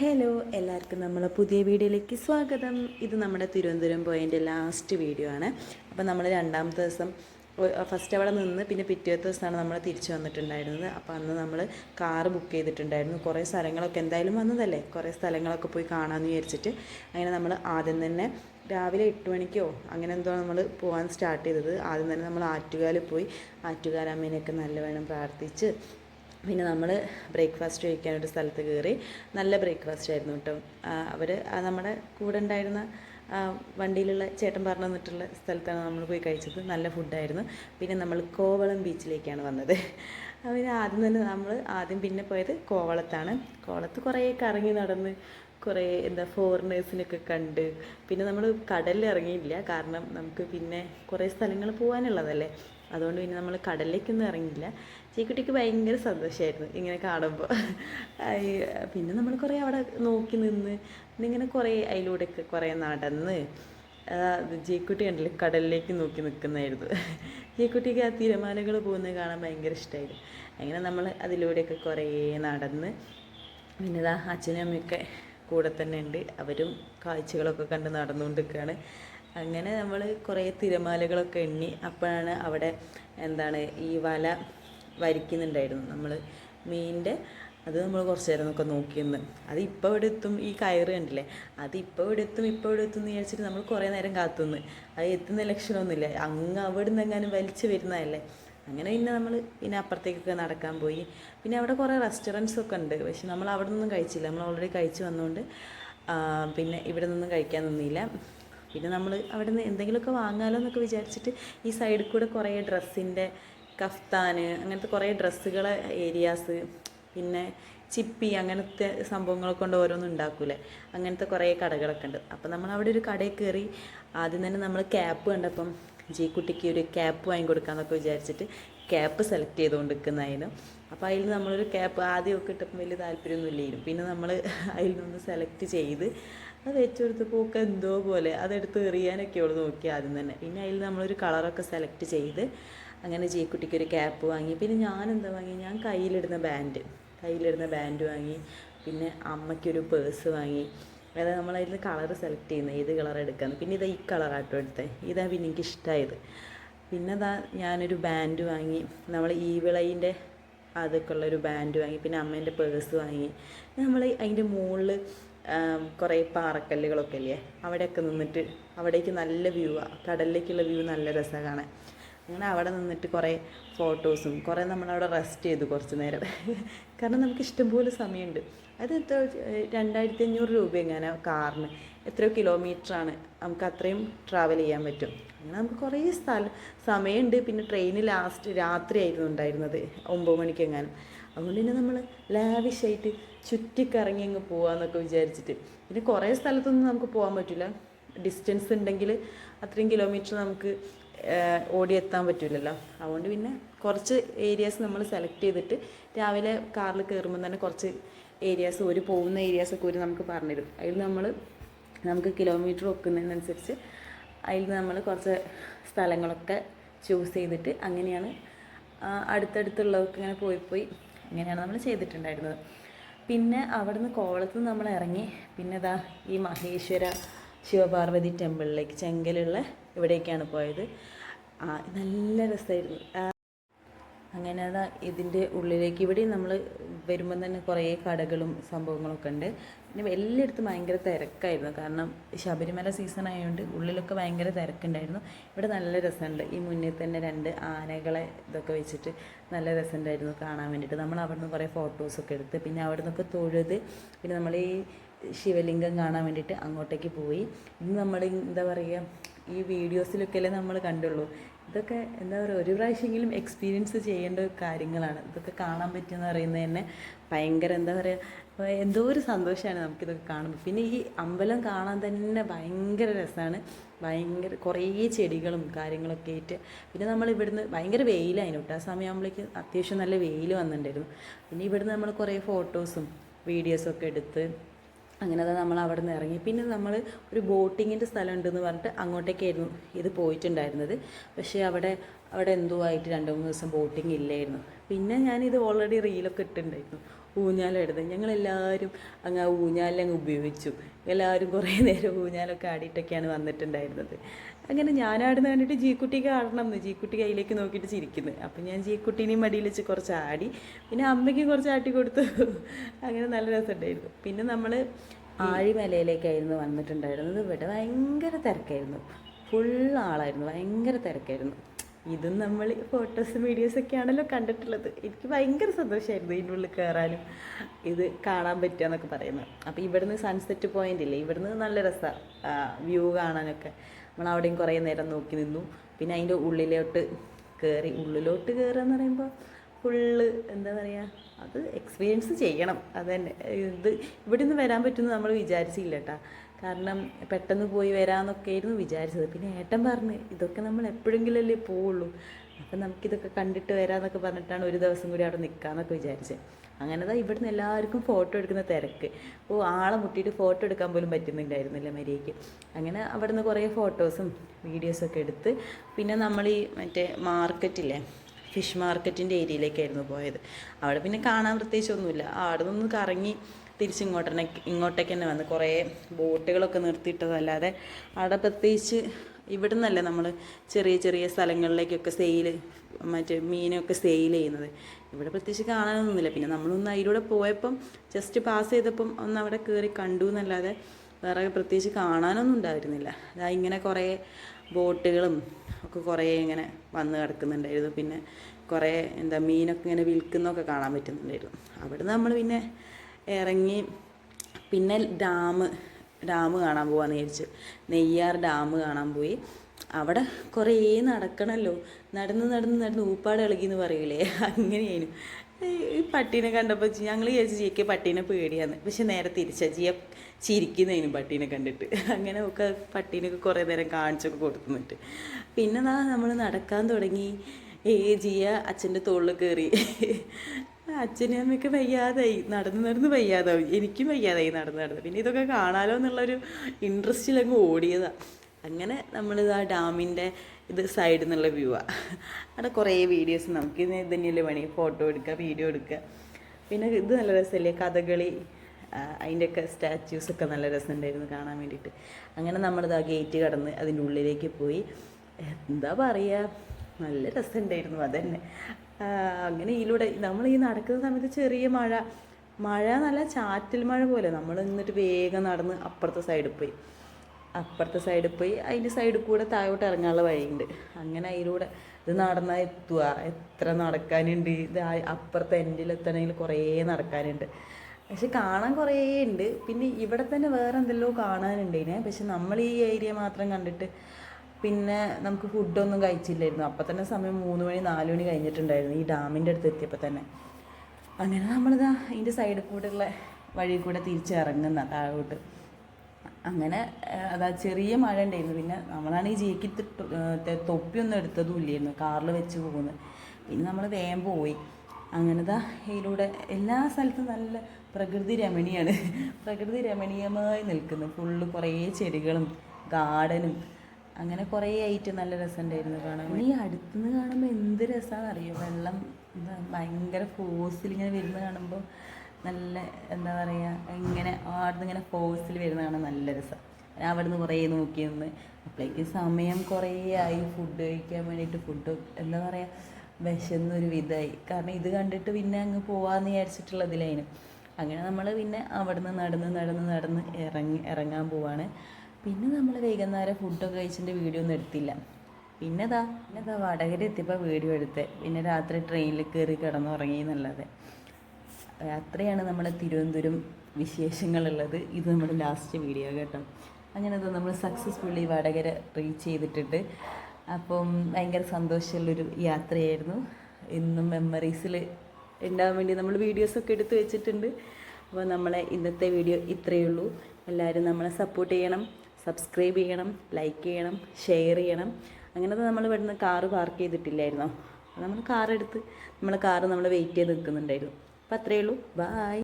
Hello എല്ലാവർക്കും നമ്മളെ പുതിയ വീഡിയോയിലേക്ക് സ്വാഗതം. ഇത് നമ്മുടെ തിരുവനന്തപുരം പോയതിന്റെ ലാസ്റ്റ് വീഡിയോ ആണ്. അപ്പോൾ നമ്മൾ രണ്ടാമത്തെ ദിവസം ഫസ്റ്റ് അവിടെ നിന്ന് പിന്നെ പിറ്റേത്തെ ദിവസമാണ് നമ്മൾ തിരിച്ചു വന്നിട്ടുണ്ടായിരുന്നത്. അപ്പോൾ അന്ന് നമ്മൾ കാർ ബുക്ക് ചെയ്തിട്ടുണ്ടായിരുന്നു. കുറേ സ്ഥലങ്ങളൊക്കെ എന്തായാലും വന്നതല്ലേ? കുറേ സ്ഥലങ്ങളൊക്കെ പോയി കാണാമെന്ന് വിചാരിച്ചിട്ട് അങ്ങനെ നമ്മൾ ആദ്യം തന്നെ രാവിലെ എട്ട് മണിക്കോ അങ്ങനെ എന്തോ നമ്മൾ പോകാൻ സ്റ്റാർട്ട് ചെയ്തത്. ആദ്യം തന്നെ നമ്മൾ ആറ്റുകാലിൽ പോയി. ആറ്റുകാലമ്മേനെയൊക്കെ നല്ലവണ്ണം പ്രാർത്ഥിച്ച് പിന്നെ നമ്മൾ ബ്രേക്ക്ഫാസ്റ്റ് കഴിക്കാൻ ഒരു സ്ഥലത്ത് കയറി നല്ല ബ്രേക്ക്ഫാസ്റ്റ് ആയിരുന്നു കേട്ടോ. അവർ നമ്മുടെ കൂടെ ഉണ്ടായിരുന്ന വണ്ടിയിലുള്ള ചേട്ടൻ പറഞ്ഞു തന്നിട്ടുള്ള സ്ഥലത്താണ് നമ്മൾ പോയി കഴിച്ചത്. നല്ല ഫുഡായിരുന്നു. പിന്നെ നമ്മൾ കോവളം ബീച്ചിലേക്കാണ് വന്നത്. പിന്നെ ആദ്യം തന്നെ നമ്മൾ ആദ്യം പിന്നെ പോയത് കോവളത്താണ്. കോവളത്ത് കുറേ കറങ്ങി നടന്ന് കുറേ എന്താ ഫോറിനേഴ്സിനൊക്കെ കണ്ട് പിന്നെ നമ്മൾ കടലിൽ ഇറങ്ങിയില്ല. കാരണം നമുക്ക് പിന്നെ കുറേ സ്ഥലങ്ങൾ പോകാനുള്ളതല്ലേ അതുകൊണ്ട് പിന്നെ നമ്മൾ കടലിലേക്കൊന്നും ഇറങ്ങിയില്ല. ചീക്കുട്ടിക്ക് ഭയങ്കര സന്തോഷമായിരുന്നു ഇങ്ങനെ കാണുമ്പോൾ പിന്നെ നമ്മൾ കുറേ അവിടെ നോക്കി നിന്ന് ഇങ്ങനെ കുറേ അതിലൂടെയൊക്കെ കുറേ നടന്ന് ജീക്കുട്ടി കണ്ടില്ലേ കടലിലേക്ക് നോക്കി നിൽക്കുന്നതായിരുന്നു ജീക്കുട്ടിക്ക് ആ തിരമാലകൾ പോകുന്നത് കാണാൻ ഭയങ്കര ഇഷ്ടമായിരുന്നു അങ്ങനെ നമ്മൾ അതിലൂടെയൊക്കെ കുറേ നടന്ന് പിന്നെ അച്ഛനും അമ്മയൊക്കെ കൂടെ തന്നെ ഉണ്ട്. അവരും കാഴ്ചകളൊക്കെ കണ്ട് നടന്നുകൊണ്ടിരിക്കുകയാണ് അങ്ങനെ നമ്മൾ കുറേ തിരമാലകളൊക്കെ എണ്ണി അപ്പോഴാണ് അവിടെ എന്താണ് ഈ വല വരിക്കുന്നുണ്ടായിരുന്നു. നമ്മൾ മീനിന്റെ അത് നമ്മൾ കുറച്ച് നേരം ഒക്കെ നോക്കിയെന്ന് അത് ഇപ്പോൾ ഇവിടെ എത്തും ഈ കയറ് കണ്ടില്ലേ? അത് ഇപ്പോൾ ഇവിടെ എത്തും ഇപ്പോൾ ഇവിടെ എത്തും എന്ന് വിചാരിച്ചിട്ട് നമ്മൾ കുറേ നേരം കാത്തുനിന്ന്. അത് എത്തുന്ന ലക്ഷണമൊന്നുമില്ല. അങ്ങ് അവിടെ നിന്ന് എങ്ങാനും വലിച്ചു വരുന്നതല്ലേ? അങ്ങനെ പിന്നെ നമ്മൾ പിന്നെ അപ്പുറത്തേക്കൊക്കെ നടക്കാൻ പോയി. പിന്നെ അവിടെ കുറേ റെസ്റ്റോറന്റ്സ് ഒക്കെ ഉണ്ട്. പക്ഷെ നമ്മൾ അവിടെ നിന്നും കഴിച്ചില്ല. നമ്മൾ ഓൾറെഡി കഴിച്ച് വന്നുകൊണ്ട് പിന്നെ ഇവിടെ നിന്നും കഴിക്കാൻ നിന്നില്ല. പിന്നെ നമ്മൾ അവിടെ നിന്ന് എന്തെങ്കിലുമൊക്കെ വാങ്ങാലോ എന്നൊക്കെ വിചാരിച്ചിട്ട് ഈ സൈഡിൽ കൂടെ കുറേ ഡ്രസ്സിന്റെ കഫ്താൻ അങ്ങനത്തെ കുറേ ഡ്രസ്സുകളെ ഏരിയാസ് പിന്നെ ചിപ്പി അങ്ങനത്തെ സംഭവങ്ങളൊക്കെ കൊണ്ട് ഓരോന്നും ഉണ്ടാക്കൂലേ അങ്ങനത്തെ കുറേ കടകളൊക്കെ ഉണ്ട്. അപ്പം നമ്മൾ അവിടെ ഒരു കടയിൽ കയറി ആദ്യം തന്നെ നമ്മൾ ക്യാപ്പ് കണ്ടപ്പം ജി കുട്ടിക്ക് ഒരു ക്യാപ്പ് വാങ്ങി കൊടുക്കാമെന്നൊക്കെ വിചാരിച്ചിട്ട് ക്യാപ്പ് സെലക്ട് ചെയ്തുകൊണ്ട് അപ്പോൾ അതിൽ നമ്മളൊരു ക്യാപ്പ് ആദ്യമൊക്കെ ഇട്ടപ്പം വലിയ താല്പര്യമൊന്നും ഇല്ലായിരുന്നു പിന്നെ നമ്മൾ അതിൽ നിന്ന് സെലക്ട് ചെയ്ത് അത് വെച്ച് കൊടുത്തപ്പോൾ എന്തോ പോലെ അതെടുത്ത് എറിയാനൊക്കെ അവൾ നോക്കി ആദ്യം തന്നെ. പിന്നെ അതിൽ നമ്മളൊരു കളറൊക്കെ സെലക്ട് ചെയ്ത് അങ്ങനെ ജീക്കുട്ടിക്ക് ഒരു ക്യാപ്പ് വാങ്ങി. പിന്നെ ഞാൻ എന്താ വാങ്ങി? ഞാൻ കയ്യിലിടുന്ന ബാൻഡ് കയ്യിലിടുന്ന ബാൻഡ് വാങ്ങി. പിന്നെ അമ്മയ്ക്കൊരു പേഴ്സ് വാങ്ങി. അതായത് നമ്മളതിൽ കളർ സെലക്ട് ചെയ്യുന്നത് ഏത് കളർ എടുക്കാമെന്ന് പിന്നെ ഇതാ ഈ കളറാട്ടോ എടുത്തത് ഇതാ പിന്നെ എനിക്ക് ഇഷ്ടമായത് പിന്നെ അതാ ഞാനൊരു ബാൻഡ് വാങ്ങി. നമ്മൾ ഈ വിളയിന്റെ അതൊക്കെ ഉള്ളൊരു ബാൻഡ് വാങ്ങി. പിന്നെ അമ്മേന്റെ പേഴ്സ് വാങ്ങി. നമ്മൾ അതിന്റെ മുകളിൽ കുറേ പാറക്കല്ലുകളൊക്കെ ഇല്ലേ അവിടെയൊക്കെ നിന്നിട്ട് അവിടേക്ക് നല്ല വ്യൂ ആണ് കടലിലേക്കുള്ള വ്യൂ നല്ല രസമാണ്. കാണാൻ അങ്ങനെ അവിടെ നിന്നിട്ട് കുറേ ഫോട്ടോസും കുറേ നമ്മളവിടെ റെസ്റ്റ് ചെയ്തു കുറച്ച് നേരം. കാരണം നമുക്ക് ഇഷ്ടംപോലെ സമയമുണ്ട്. അത് എത്ര രണ്ടായിരത്തി അഞ്ഞൂറ് രൂപ എങ്ങനെ കാറിന്. എത്രയോ കിലോമീറ്ററാണ് നമുക്ക് അത്രയും ട്രാവൽ ചെയ്യാൻ പറ്റും. അങ്ങനെ നമുക്ക് കുറേ സ്ഥലം സമയമുണ്ട്. പിന്നെ ട്രെയിൻ ലാസ്റ്റ് രാത്രിയായിരുന്നു ഉണ്ടായിരുന്നത് ഒമ്പത് മണിക്ക് എങ്ങാനും അതുകൊണ്ട് തന്നെ നമ്മൾ ലാവിഷായിട്ട് ചുറ്റിക്കറങ്ങി അങ്ങ് പോകാമെന്നൊക്കെ വിചാരിച്ചിട്ട്. പിന്നെ കുറേ സ്ഥലത്തൊന്നും നമുക്ക് പോകാൻ പറ്റില്ല ഡിസ്റ്റൻസ് ഉണ്ടെങ്കിൽ അത്രയും കിലോമീറ്റർ നമുക്ക് ഓടിയെത്താൻ പറ്റില്ലല്ലോ അതുകൊണ്ട് പിന്നെ കുറച്ച് ഏരിയാസ് നമ്മൾ സെലക്ട് ചെയ്തിട്ട് രാവിലെ കാറിൽ കയറുമ്പോൾ തന്നെ കുറച്ച് ഏരിയാസ് ഒരു പോകുന്ന ഏരിയാസൊക്കെ ഒരു നമുക്ക് പറഞ്ഞുതരും. അതിൽ നമ്മൾ നമുക്ക് കിലോമീറ്റർ വെക്കുന്നതിനനുസരിച്ച് അതിൽ നമ്മൾ കുറച്ച് സ്ഥലങ്ങളൊക്കെ ചൂസ് ചെയ്തിട്ട് അങ്ങനെയാണ് അടുത്തടുത്തുള്ളവർക്ക് ഇങ്ങനെ പോയി പോയി അങ്ങനെയാണ് നമ്മൾ ചെയ്തിട്ടുണ്ടായിരുന്നത്. പിന്നെ അവിടുന്ന് കോവളത്ത് നമ്മൾ ഇറങ്ങി. പിന്നെ ഇതാ ഈ മഹേശ്വര ശിവപാർവതി ടെമ്പിളിലേക്ക് ചെങ്കലുള്ള ഇവിടേക്കാണ് പോയത്. നല്ല രസമായിരുന്നു അങ്ങനെ അതാ ഇതിന്റെ ഉള്ളിലേക്ക്. ഇവിടെ നമ്മൾ വരുമ്പം തന്നെ കുറേ കടകളും സംഭവങ്ങളൊക്കെ ഉണ്ട്. പിന്നെ എല്ലായിടത്തും ഭയങ്കര തിരക്കായിരുന്നു. കാരണം ശബരിമല സീസൺ ആയതുകൊണ്ട് ഉള്ളിലൊക്കെ ഭയങ്കര തിരക്കുണ്ടായിരുന്നു. ഇവിടെ നല്ല രസമുണ്ട്. ഈ മുന്നിൽ തന്നെ രണ്ട് ആനകളെ ഇതൊക്കെ വെച്ചിട്ട് നല്ല രസമുണ്ടായിരുന്നു കാണാൻ വേണ്ടിയിട്ട്. നമ്മൾ അവിടെ നിന്ന് കുറേ ഫോട്ടോസൊക്കെ എടുത്ത് പിന്നെ അവിടെ നിന്നൊക്കെ തൊഴുത് പിന്നെ നമ്മൾ ഈ ശിവലിംഗം കാണാൻ വേണ്ടിയിട്ട് അങ്ങോട്ടേക്ക് പോയി. ഇന്ന് നമ്മൾ എന്താ പറയുക ഈ വീഡിയോസിലൊക്കെ അല്ലേ നമ്മൾ കണ്ടുള്ളൂ. ഇതൊക്കെ എന്താ പറയുക ഒരു പ്രാവശ്യമെങ്കിലും എക്സ്പീരിയൻസ് ചെയ്യേണ്ട കാര്യങ്ങളാണ്. ഇതൊക്കെ കാണാൻ പറ്റുമെന്ന് പറയുന്നത് തന്നെ ഭയങ്കര എന്താ പറയുക എന്തോ ഒരു സന്തോഷമാണ് നമുക്കിതൊക്കെ കാണുമ്പോൾ. പിന്നെ ഈ അമ്പലം കാണാൻ തന്നെ ഭയങ്കര രസമാണ് ഭയങ്കര കുറേ ചെടികളും കാര്യങ്ങളൊക്കെ ആയിട്ട്. പിന്നെ നമ്മൾ ഇവിടുന്ന് ഭയങ്കര വെയിലായിരുന്നു കേട്ടോ. ആ സമയമാകുമ്പോഴേക്ക് അത്യാവശ്യം നല്ല വെയിൽ വന്നിട്ടുണ്ടായിരുന്നു. പിന്നെ ഇവിടുന്ന് നമ്മൾ കുറേ ഫോട്ടോസും വീഡിയോസൊക്കെ എടുത്ത് അങ്ങനെ അത് നമ്മൾ അവിടെ നിന്ന് ഇറങ്ങി. പിന്നെ നമ്മൾ ഒരു ബോട്ടിങ്ങിന്റെ സ്ഥലം ഉണ്ടെന്ന് പറഞ്ഞിട്ട് അങ്ങോട്ടേക്കായിരുന്നു ഇത് പോയിട്ടുണ്ടായിരുന്നത്. പക്ഷേ അവിടെ അവിടെ എന്തോ ആയിട്ട് രണ്ട് മൂന്ന് ദിവസം ബോട്ടിങ് ഇല്ലായിരുന്നു. പിന്നെ ഞാനിത് ഓൾറെഡി റീലൊക്കെ ഇട്ടിട്ടുണ്ടായിരുന്നു. ഊഞ്ഞാലെടുത്ത് ഞങ്ങളെല്ലാവരും അങ്ങ് ആ ഊഞ്ഞാലങ്ങ് ഉപയോഗിച്ചു. എല്ലാവരും കുറേ നേരം ഊഞ്ഞാലൊക്കെ ആടിയിട്ടൊക്കെയാണ് വന്നിട്ടുണ്ടായിരുന്നത്. അങ്ങനെ ഞാനാടുന്ന കണ്ടിട്ട് ജീക്കുട്ടി ആടണം എന്ന് ജീക്കുട്ടി കയ്യിലേക്ക് നോക്കിയിട്ട് ചിരിക്കുന്നു. അപ്പം ഞാൻ ജീക്കുട്ടീനെയും മടിയിൽ വെച്ച് കുറച്ച് ആടി. പിന്നെ അമ്മയ്ക്ക് കുറച്ച് ആട്ടി കൊടുത്തു. അങ്ങനെ നല്ല രസമുണ്ടായിരുന്നു. പിന്നെ നമ്മൾ ആഴിമലയിലേക്കായിരുന്നു വന്നിട്ടുണ്ടായിരുന്നത്. ഇവിടെ ഭയങ്കര തിരക്കായിരുന്നു. ഫുൾ ആളായിരുന്നു. ഭയങ്കര തിരക്കായിരുന്നു. ഇതും നമ്മൾ ഫോട്ടോസും വീഡിയോസൊക്കെ ആണല്ലോ കണ്ടിട്ടുള്ളത്. എനിക്ക് ഭയങ്കര സന്തോഷമായിരുന്നു ഇതിന്റെ ഉള്ളിൽ കയറാനും ഇത് കാണാൻ പറ്റുക എന്നൊക്കെ പറയുന്നത്. അപ്പോൾ ഇവിടുന്ന് സൺസെറ്റ് പോയിന്റ് ഇല്ലേ? ഇവിടുന്ന് നല്ല രസമാണ് വ്യൂ കാണാനൊക്കെ. നമ്മൾ അവിടെയും കുറേ നേരം നോക്കി നിന്നു. പിന്നെ അതിന്റെ ഉള്ളിലോട്ട് കയറി ഉള്ളിലോട്ട് കയറുക എന്ന് പറയുമ്പോൾ ഫുള്ള് എന്താ പറയുക അത് എക്സ്പീരിയൻസ് ചെയ്യണം. അത് തന്നെ ഇത് ഇവിടെ നിന്ന് വരാൻ പറ്റുമെന്ന് നമ്മൾ വിചാരിച്ചില്ല കേട്ടോ കാരണം പെട്ടെന്ന് പോയി വരാമെന്നൊക്കെ ആയിരുന്നു വിചാരിച്ചത്. പിന്നെ ഏട്ടൻ പറഞ്ഞ് ഇതൊക്കെ നമ്മൾ എപ്പോഴെങ്കിലല്ലേ പോവുള്ളൂ. അപ്പം നമുക്കിതൊക്കെ കണ്ടിട്ട് വരാമെന്നൊക്കെ പറഞ്ഞിട്ടാണ് ഒരു ദിവസം കൂടി അവിടെ നിൽക്കാമെന്നൊക്കെ വിചാരിച്ചത് അങ്ങനെ ദാ ഇവിടുന്ന് എല്ലാവർക്കും ഫോട്ടോ എടുക്കുന്ന തിരക്ക്. ഓ ആളെ മുട്ടിയിട്ട് ഫോട്ടോ എടുക്കാൻ പോലും പറ്റുന്നുണ്ടായിരുന്നില്ല മരിയയ്ക്ക് അങ്ങനെ അവിടുന്ന് കുറേ ഫോട്ടോസും വീഡിയോസൊക്കെ എടുത്ത്. പിന്നെ നമ്മൾ ഈ മറ്റേ മാർക്കറ്റില്ലേ ഫിഷ് മാർക്കറ്റിന്റെ ഏരിയയിലേക്കായിരുന്നു പോയത്. അവിടെ പിന്നെ കാണാൻ പ്രത്യേകിച്ച് ഒന്നുമില്ല അവിടെ നിന്ന് കറങ്ങി തിരിച്ച് ഇങ്ങോട്ടന്നെ ഇങ്ങോട്ടേക്ക് തന്നെ വന്ന് കുറേ ബോട്ടുകളൊക്കെ നിർത്തിയിട്ടതല്ലാതെ അവിടെ പ്രത്യേകിച്ച് ഇവിടെ നിന്നല്ലേ നമ്മൾ ചെറിയ ചെറിയ സ്ഥലങ്ങളിലേക്കൊക്കെ സെയിൽ മറ്റേ മീനൊക്കെ സെയിൽ ചെയ്യുന്നത്. ഇവിടെ പ്രത്യേകിച്ച് കാണാനൊന്നുമില്ല. പിന്നെ നമ്മളൊന്ന് അതിലൂടെ പോയപ്പം ജസ്റ്റ് പാസ് ചെയ്തപ്പം ഒന്ന് അവിടെ കയറി കണ്ടു എന്നല്ലാതെ വേറെ പ്രത്യേകിച്ച് കാണാനൊന്നും ഉണ്ടായിരുന്നില്ല. അതാ ഇങ്ങനെ കുറേ ബോട്ടുകളും ഒക്കെ കുറേ ഇങ്ങനെ വന്ന് കിടക്കുന്നുണ്ടായിരുന്നു. പിന്നെ കുറേ എന്താ മീനൊക്കെ ഇങ്ങനെ വിൽക്കുന്നൊക്കെ കാണാൻ പറ്റുന്നുണ്ടായിരുന്നു. അവിടെ നമ്മൾ പിന്നെ ഇറങ്ങി പിന്നെ ഡാം ഡാം കാണാൻ പോകാമെന്ന് വിചാരിച്ചു. നെയ്യാർ ഡാം കാണാൻ പോയി. അവിടെ കുറേ നടക്കണമല്ലോ നടന്ന് നടന്ന് നടന്ന് ഊപ്പാട് ഇളകി എന്ന് പറയൂലേ? അങ്ങനെയായിരുന്നു. ഈ പട്ടീനെ കണ്ടപ്പോൾ ഞങ്ങൾ വിചാരിച്ചു ജിയ്ക്ക് പട്ടീനെ പേടിയാന്ന്. പക്ഷെ നേരെ തിരിച്ചാ ജിയ ചിരിക്കുന്നതിനും പട്ടീനെ കണ്ടിട്ട്. അങ്ങനെ ഒക്കെ പട്ടീനൊക്കെ കുറേ നേരം കാണിച്ചൊക്കെ കൊടുക്കുന്നുണ്ട് പിന്നെ നാ നമ്മൾ നടക്കാൻ തുടങ്ങി. ഏ ജിയ അച്ഛന്റെ തോളിൽ കയറി അച്ഛനും അമ്മയ്ക്ക് വയ്യാതായി. നടന്ന് നടന്ന് വയ്യാതാവും. എനിക്കും വയ്യാതായി നടന്ന് നടന്ന്. പിന്നെ ഇതൊക്കെ കാണാലോ എന്നുള്ളൊരു ഇൻട്രസ്റ്റിലങ്ങ് ഓടിയതാണ് അങ്ങനെ നമ്മളിത് ആ ഡാമിന്റെ ഇത് സൈഡിൽ നിന്നുള്ള വ്യൂ ആണ് അവിടെ കുറേ വീഡിയോസ് നമുക്ക് ഇത് തന്നെയല്ലേ പണി? ഫോട്ടോ എടുക്കുക വീഡിയോ എടുക്കുക. പിന്നെ ഇത് നല്ല രസമല്ലേ? കഥകളി അതിന്റെയൊക്കെ സ്റ്റാച്യൂസൊക്കെ നല്ല രസമുണ്ടായിരുന്നു കാണാൻ വേണ്ടിയിട്ട്. അങ്ങനെ നമ്മളിത് ആ ഗേറ്റ് കടന്ന് അതിന്റെ ഉള്ളിലേക്ക് പോയി. എന്താ പറയുക നല്ല രസമുണ്ടായിരുന്നു അതന്നെ. അങ്ങനെ ഇതിലൂടെ നമ്മൾ ഈ നടക്കുന്ന സമയത്ത് ചെറിയ മഴ. മഴ നല്ല ചാറ്റൽ മഴ പോലെ. നമ്മൾ എന്നിട്ട് വേഗം നടന്ന് അപ്പുറത്തെ സൈഡിൽ പോയി. അപ്പുറത്തെ സൈഡിൽ പോയി അതിന്റെ സൈഡിൽ കൂടെ താഴോട്ട് ഇറങ്ങാനുള്ള വഴിയുണ്ട്. അങ്ങനെ അതിലൂടെ ഇത് നടന്നാൽ എത്തുക എത്ര നടക്കാനുണ്ട്? ഇത് അപ്പുറത്തെ എൻഡിലെത്തണമെങ്കിൽ കുറേ നടക്കാനുണ്ട്. പക്ഷെ കാണാൻ കുറേ ഉണ്ട് പിന്നെ ഇവിടെ തന്നെ വേറെ എന്തെല്ലോ കാണാനുണ്ടേനെ പക്ഷെ നമ്മൾ ഈ ഏരിയ മാത്രം കണ്ടിട്ട് പിന്നെ നമുക്ക് ഫുഡൊന്നും കഴിച്ചില്ലായിരുന്നു. അപ്പം തന്നെ സമയം മൂന്ന് മണി നാല് മണി കഴിഞ്ഞിട്ടുണ്ടായിരുന്നു ഈ ഡാമിന്റെ അടുത്ത് എത്തിയപ്പോൾ തന്നെ. അങ്ങനെ നമ്മളിതാ അതിന്റെ സൈഡിൽ കൂടെയുള്ള വഴി കൂടെ തിരിച്ചിറങ്ങുന്ന താഴോട്ട്. അങ്ങനെ അതാ ചെറിയ മഴ ഉണ്ടായിരുന്നു. പിന്നെ ഈ ജീക്കി തൊപ്പിയൊന്നും എടുത്തതും ഇല്ലായിരുന്നു. കാറിൽ വെച്ച് പോകുന്നത്. പിന്നെ നമ്മൾ വേഗം പോയി. അങ്ങനെതാ ഇതിലൂടെ എല്ലാ സ്ഥലത്തും നല്ല പ്രകൃതി രമണീയാണ്. പ്രകൃതി രമണീയമായി നിൽക്കുന്നു. ഫുള്ള് കുറേ ചെടികളും ഗാർഡനും അങ്ങനെ കുറേ ആയിട്ട് നല്ല രസമുണ്ടായിരുന്നു കാണാൻ ഈ അടുത്തുനിന്ന് കാണുമ്പോൾ എന്ത് രസമാണെന്ന് അറിയോ വെള്ളം ഭയങ്കര ഫോഴ്സിൽ ഇങ്ങനെ വരുന്നത് കാണുമ്പോൾ നല്ല എന്താ പറയുക ഇങ്ങനെ ആടുന്ന് ഇങ്ങനെ ഫോഴ്സിൽ വരുന്നതാണ് നല്ല രസം. ഞാൻ അവിടെ നിന്ന് കുറേ നോക്കി നിന്ന് അപ്പോഴേക്ക് സമയം കുറേ ആയി. ഫുഡ് കഴിക്കാൻ വേണ്ടിയിട്ട് ഫുഡ് എന്താ പറയുക വിശന്നൊരു വിധമായി കാരണം ഇത് കണ്ടിട്ട് പിന്നെ അങ്ങ് പോവാമെന്ന് വിചാരിച്ചിട്ടുള്ളതിലായിരുന്നു അങ്ങനെ നമ്മൾ പിന്നെ അവിടുന്ന് നടന്ന് നടന്ന് നടന്ന് ഇറങ്ങി ഇറങ്ങാൻ പോവാണ്. പിന്നെ നമ്മൾ വൈകുന്നേരം ഫുഡൊക്കെ കഴിച്ചിട്ട് വീഡിയോ ഒന്നും എടുത്തില്ല. പിന്നെ ഇതാ പിന്നെ ഇതാ വടകര എത്തിയപ്പോൾ വീഡിയോ എടുത്തത് പിന്നെ രാത്രി ട്രെയിനിൽ കയറി കിടന്നുറങ്ങി എന്നല്ലാതെ യാത്രയാണ് നമ്മുടെ തിരുവനന്തപുരം വിശേഷങ്ങളുള്ളത്. ഇത് നമ്മുടെ ലാസ്റ്റ് വീഡിയോ കേട്ടോ. അങ്ങനെ അത് നമ്മൾ സക്സസ്ഫുള്ളി വടകര റീച്ച് ചെയ്തിട്ടുണ്ട്. അപ്പം ഭയങ്കര സന്തോഷമുള്ളൊരു യാത്രയായിരുന്നു. ഇന്നും മെമ്മറീസിൽ ഉണ്ടാകാൻ വേണ്ടി നമ്മൾ വീഡിയോസൊക്കെ എടുത്ത് വെച്ചിട്ടുണ്ട്. അപ്പോൾ നമ്മളെ ഇന്നത്തെ വീഡിയോ ഇത്രയേ ഉള്ളൂ. എല്ലാവരും നമ്മളെ സപ്പോർട്ട് ചെയ്യണം സബ്സ്ക്രൈബ് ചെയ്യണം ലൈക്ക് ചെയ്യണം ഷെയർ ചെയ്യണം. അങ്ങനെ നമ്മൾ ഇവിടുന്ന് കാറ് പാർക്ക് ചെയ്തിട്ടില്ലായിരുന്നോ? നമ്മൾ കാർ എടുത്ത് നമ്മളെ കാറ് നമ്മൾ വെയിറ്റ് ചെയ്ത് നിൽക്കുന്നുണ്ടായിരുന്നു. അപ്പോൾ അത്രയേ ഉള്ളൂ. ബായ്